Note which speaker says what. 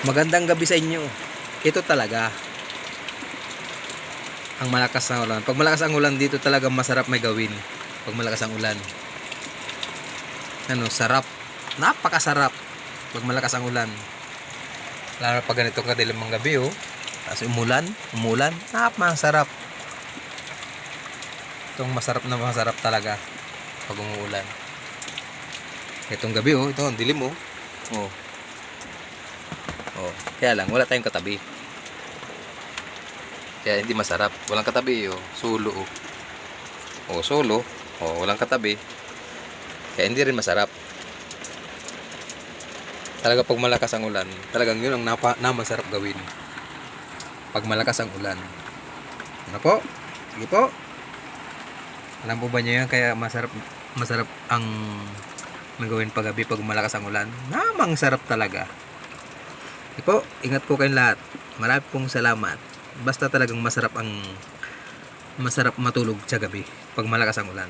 Speaker 1: Magandang gabi sa inyo. Ito talaga. Ang malakas na ulan. Pag malakas ang ulan dito talaga masarap may gawin. Pag malakas ang ulan. Ano, sarap. Napakasarap. Pag malakas ang ulan. Lalo pag ganito kadilim ang gabi oh. Tapos umulan, umulan, napakasarap. Itong masarap na masarap talaga pag umuulan. Itong gabi oh, ito ang dilim oh. Oh. Kaya lang wala tayong katabi. Kaya hindi masarap. Walang katabi oh, sulo oh. Oh, solo. Oh, walang katabi. Kaya hindi rin masarap. Talaga pag malakas ang ulan, talagang yun ang napa, na masarap gawin. Pag malakas ang ulan. Ano po? Sige po. Alam po ba niyo yan? Kaya masarap masarap ang gawin paggabi pag malakas ang ulan. Namang sarap talaga. Sige po, ingat po kayong lahat. Marami pong salamat. Basta talagang masarap ang masarap matulog sa gabi pag malakas ang ulan.